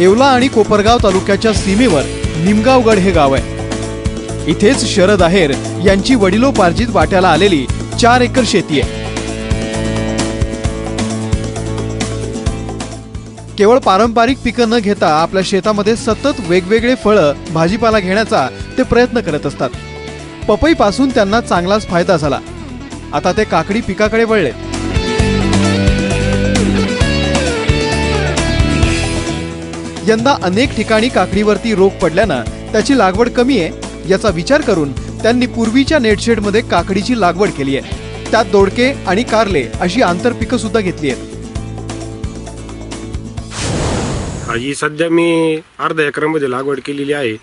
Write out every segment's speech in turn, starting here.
येवला आणि कोपरगाव तालुक्याच्या सीमेवर निमगावगड हे गाव आहे. इथेच शरद आहेर यांची वडिलोपार्जित वाट्याला आलेली चार एकर शेती आहे. केवळ पारंपरिक पिकं न घेता आपल्या शेतामध्ये सतत वेगवेगळे फळं भाजीपाला घेण्याचा ते प्रयत्न करत असतात. पपईपासून त्यांना चांगलाच फायदा झाला. आता ते काकडी पिकाकडे वळले. यंदा अनेक ठिकाणी काकडीवरती रोग पडल्यानं त्याची लागवड कमी आहे याचा विचार करून त्यांनी पूर्वीच्या नेटशेडमध्ये काकडीची लागवड केली आहे. त्यात दोडके आणि कारले अशी आंतरपिकं सुद्धा घेतली आहेत. ही सध्या मी अर्धा एकरामध्ये लागवड केलेली आहे.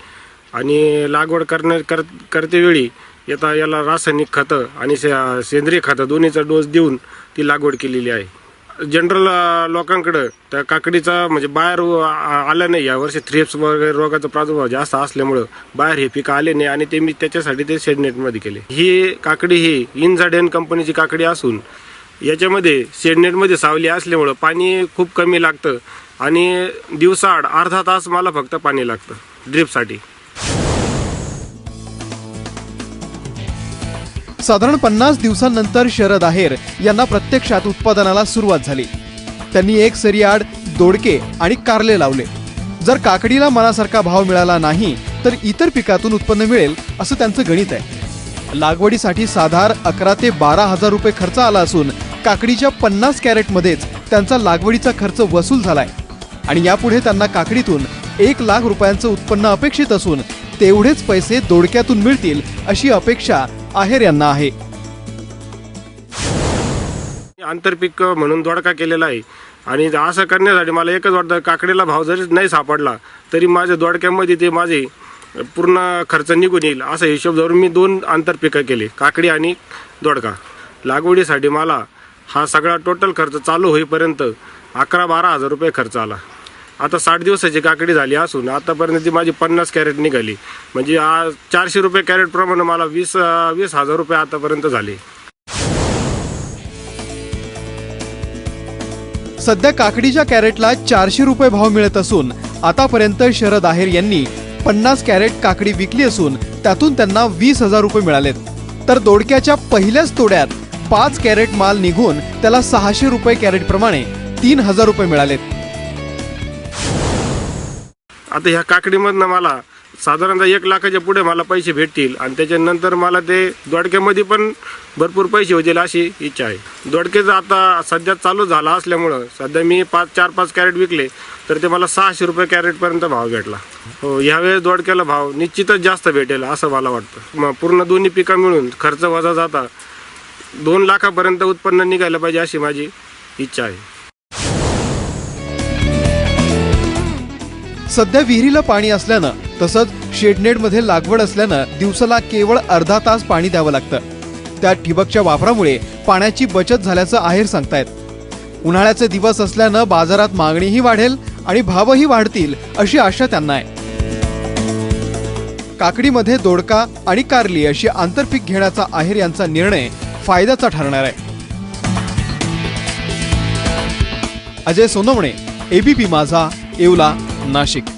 आणि लागवड करण्या कर करतेवेळी येता याला रासायनिक खतं आणि से- सेंद्रिय खतं दोन्हीचा डोस देऊन ती लागवड केलेली आहे. जनरल लोकांकडं त्या काकडीचा म्हणजे बाहेर आ- आलं नाही. यावर्षी थ्रिप्स वगैरे रोगाचा प्रादुर्भाव जास्त असल्यामुळं बाहेर हे पिकं आले नाही आणि ते मी त्याच्यासाठी ते शेडनेटमध्ये केले. ही काकडी ही इनझाडेन कंपनीची काकडी असून याच्यामध्ये शेडनेटमध्ये सावली असल्यामुळं पाणी खूप कमी लागतं आणि दिवसाआड अर्धा तास मला फक्त पाणी लागतं ड्रीपसाठी. साधारण पन्नास दिवसांनंतर शरद आहेर यांना प्रत्यक्षात उत्पादनाला सुरुवात झाली. त्यांनी एक सरी आड दोडके आणि कारले लावले. जर काकडीला मनासारखा भाव मिळाला नाही तर इतर पिकातून उत्पन्न मिळेल असं त्यांचं गणित आहे. लागवडीसाठी साधार अकरा ते बारा हजार रुपये खर्च आला असून काकडीच्या पन्नास कॅरेटमध्येच त्यांचा लागवडीचा खर्च वसूल झालाय. आणि यापुढे त्यांना काकडीतून एक लाख रुपयांचं उत्पन्न अपेक्षित असून तेवढेच पैसे दोडक्यातून मिळतील अशी अपेक्षा आहेर यांना आहे. आंतरपीक म्हणून दोडका केलेला आहे. आणि असं करण्यासाठी मला एकच वाटतं काकडीला भाव जरी नाही सापडला तरी माझ्या दोडक्यामध्ये ते माझे पूर्ण खर्च निघून येईल असा हिशोब धरून मी दोन आंतरपिकं केले काकडी आणि दोडका. लागवडीसाठी मला हा सगळा टोटल खर्च चालू होईपर्यंत अकरा बारा हजार रुपये खर्च आला. आता साठ दिवसाची काकडी झाली असून आतापर्यंत ती माझी पन्नास कॅरेट निघाली. म्हणजे चारशे रुपये कॅरेट प्रमाणे मला वीस वीस हजार रुपये आतापर्यंत झाले. सध्या काकडीच्या कॅरेटला चारशे रुपये भाव मिळत असून आतापर्यंत शरद आहेर यांनी पन्नास कॅरेट काकडी विकली असून त्यातून त्यांना वीस हजार रुपये मिळालेत. तर दोडक्याच्या पहिल्याच तोड्यात पाच कॅरेट माल निघून त्याला सहाशे रुपये कॅरेट प्रमाणे तीन हजार रुपये मिळालेत. आता ह्या काकडीमधनं मला साधारणतः एक लाखाच्या पुढे मला पैसे भेटतील आणि त्याच्यानंतर मला ते दोडक्यामध्ये पण भरपूर पैसे होतील अशी इच्छा आहे. दोडक्याचं आता सध्या चालू झाला असल्यामुळं सध्या मी पाच चार पाच कॅरेट विकले तर ते मला सहाशे रुपये कॅरेटपर्यंत भाव भेटला. हो ह्यावेळेस दोडक्याला भाव निश्चितच जास्त भेटेल असं मला वाटतं. मग पूर्ण दोन्ही पिकं मिळून खर्च वजा जाता दोन लाखापर्यंत उत्पन्न निघायला पाहिजे अशी माझी इच्छा आहे. सध्या विहिरीला पाणी असल्यानं तसंच शेडनेडमध्ये लागवड असल्यानं दिवसाला केवळ अर्धा तास पाणी द्यावं लागतं. त्या ठिबकच्या वापरामुळे पाण्याची बचत झाल्याचं आहेर सांगतायत. उन्हाळ्याचे दिवस असल्यानं बाजारात मागणीही वाढेल आणि भावही वाढतील अशी आशा त्यांना आहे. काकडीमध्ये दोडका आणि कारली अशी आंतरपीक घेण्याचा आहेर यांचा निर्णय फायद्याचा ठरणार आहे. अजय सोनवणे एबीपी माझा येवला. Naşik.